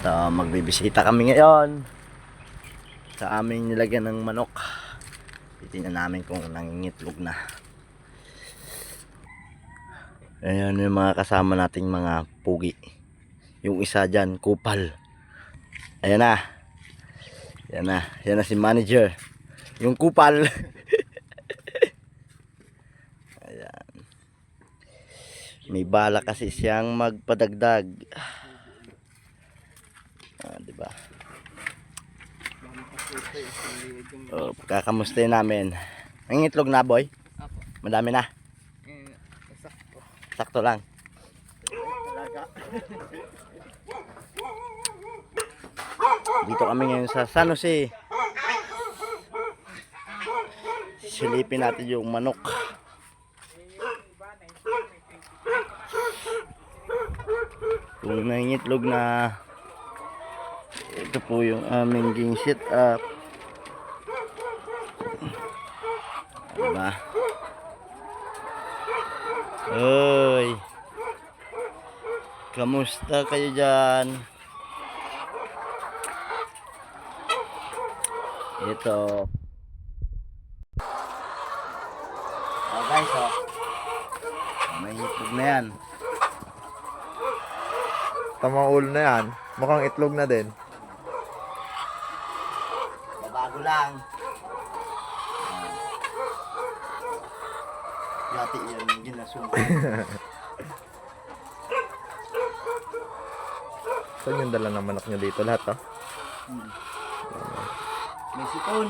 So, magbibisita kami ngayon sa aming nilagyan ng manok. Titingnan namin kung nangingitlog na. Ayan yung mga kasama nating mga pugi. Yung isa dyan, kupal. Ayan na. Ayan na. Ayan na si manager. Yung kupal. Ayan. May bala kasi siyang magpadagdag. Ah, di ba? Oh, kakamusta namin. Ang itlog na, boy? Apo. Madami na. Eh, sakto. Sakto lang. Dito kami ngayon sa San Jose. Silipin natin yung manok. Kung nangingitlog na ito po yung aming ging sit up. Diba? Oy. Kamusta kayo dyan? Ito. Oh guys, oh. May itlog na yan. Tamang ulo na yan. Mukhang itlog na din. Lang. Ah. Dati yan yung ginasumpa. Saan yung dala ng manok nyo dito lahat, oh? May sipon.